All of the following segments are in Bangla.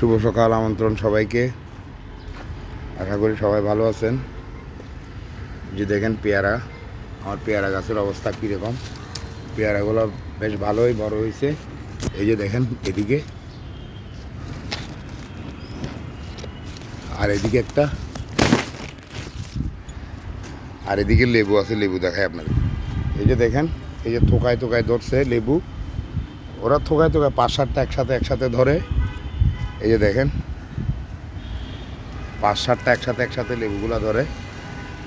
শুভ সকাল, আমন্ত্রণ সবাইকে। আশা করি সবাই ভালো আছেন। যে দেখেন পেয়ারা, আমার পেয়ারা গাছের অবস্থা কীরকম? পেয়ারাগুলো বেশ ভালোই বড় হয়েছে। এই যে দেখেন এদিকে। আর এদিকে একটা। আর এদিকে লেবু আছে, লেবু দেখায় আপনাদের। এই যে দেখেন, এই যে থোকায় থোকায় ধরছে লেবু। ওরা থোকায় থোকায় পাঁচ সাতটা একসাথে একসাথে ধরে। এই যে দেখেন, পাঁচ সাতটা একসাথে একসাথে লেবুগুলা ধরে।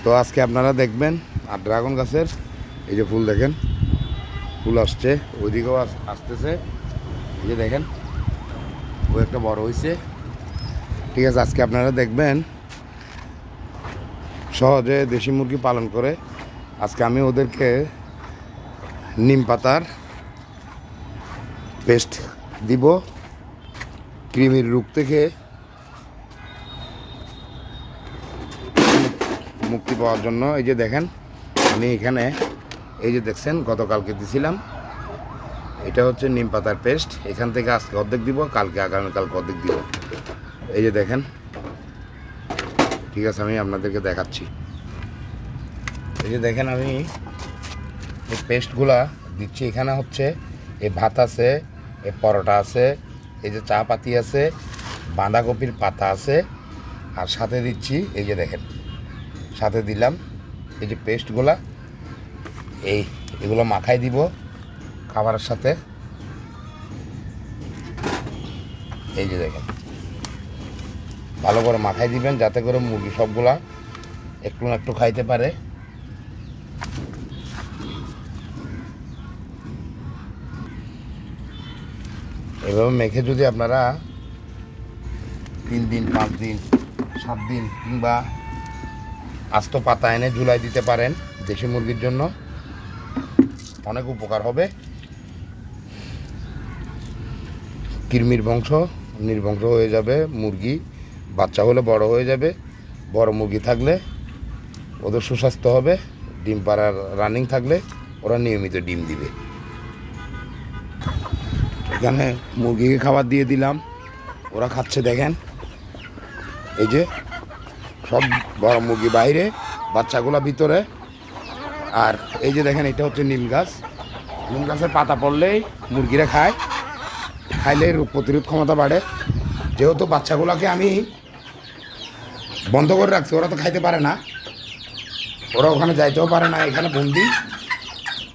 তো আজকে আপনারা দেখবেন, আর ড্রাগন গাছের এই যে ফুল দেখেন, ফুল আসছে, ওইদিকেও আস- আসতেছে। এই যে দেখেন, ও একটা বড় হয়েছে ঠিক আছে, আজকে আপনারা দেখবেন, সহজে দেশি মুরগি পালন করে। আজকে আমি ওদেরকে নিম পাতার পেস্ট দিব। কৃমির রোগ থেকে মুক্তি পাওয়ার জন্য এই যে দেখেন, আমি এখানে এই যে দেখছেন, গতকালকে দিছিলাম। এটা হচ্ছে নিম পাতার পেস্ট। এখান থেকে আজকে অর্ধেক দিব, কালকে আগামীকালকে অর্ধেক দিব। এই যে দেখেন, ঠিক আছে, আমি আপনাদেরকে দেখাচ্ছি। এই যে দেখেন, আমি এই পেস্টগুলা দিচ্ছি। এখানে হচ্ছে, এই ভাত আছে, এই পরোটা আছে এই যে চা পাতি আছে, বাঁধাকপির পাতা আছে, আর সাথে দিচ্ছি এই যে দেখেন, সাথে দিলাম এই যে পেস্টগুলা। এই, এগুলো মাখাই দিব খাবারের সাথে। এই যে দেখেন, ভালো করে মাখাই দিবেন যাতে করে মুরগি সবগুলা একটু না একটু খাইতে পারে। এভাবে মেখে যদি আপনারা তিন দিন, পাঁচ দিন, সাত দিন কিংবা আস্ত পাতা এনে ঝুলাই দিতে পারেন দেশি মুরগির জন্য, অনেক উপকার হবে। কৃমির বংশ নির্বংশ হয়ে যাবে, মুরগি বাচ্চা হলে বড় হয়ে যাবে, বড় মুরগি থাকলে ওদের সুস্বাস্থ্য হবে, ডিম পাড়ার রানিং থাকলে ওরা নিয়মিত ডিম দিবে। এখানে মুরগিকে খাবার দিয়ে দিলাম। ওরা খাচ্ছে, দেখেন। এই যে, সব বড় মুরগি বাইরে, বাচ্চাগুলা ভিতরে। আর এই যে দেখেন, এটা হচ্ছে নিম গাছ। নিম গাছের পাতা পড়লেই মুরগিরা খায়। খাইলে রোগ প্রতিরোধ ক্ষমতা বাড়ে। যেহেতু বাচ্চাগুলোকে আমি বন্ধ করে রাখছি, ওরা তো খাইতে পারে না। ওরা ওখানে যাইতেও পারে না, এখানে বন্দি।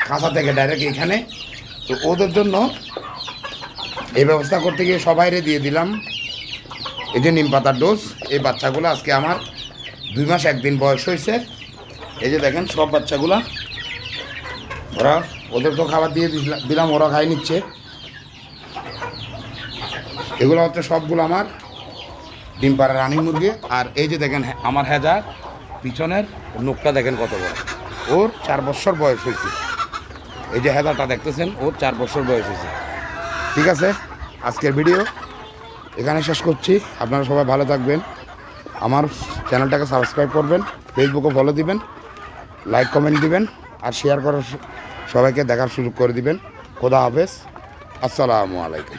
খাঁচা থেকে ডাইরেক্ট এখানে। তো ওদের জন্য এই ব্যবস্থা করতে গিয়ে সবাইরে দিয়ে দিলাম। এই যে নিম পাতার ডোজ এই বাচ্চাগুলো আজকে আমার দুই মাস একদিন বয়স হয়েছে। এই যে দেখেন সব বাচ্চাগুলা। ওরা ওদের তো খাবার দিয়ে দিলা- দিলাম ওরা খাই নিচ্ছে। এগুলো হচ্ছে সবগুলো আমার ডিম পাড়া রানি মুরগি। আর এই যে দেখেন হ্যাঁ, আমার হেজার পিছনের নোকটা দেখেন কত বড়। ওর চার বছর বয়স হয়েছে। এই যে হেজারটা দেখতেছেন ওর চার বছর বয়স হয়েছে। ঠিক আছে? আজকের ভিডিও এখানে শেষ করছি। আপনারা সবাই ভালো থাকবেন। আমার চ্যানেলটাকে সাবস্ক্রাইব করবেন ফেসবুকে ফলো দিবেন লাইক কমেন্ট দিবেন, আর শেয়ার করার সবাইকে দেখার সুযোগ করে দিবেন। খোদা হাফেজ। আসসালামু আলাইকুম।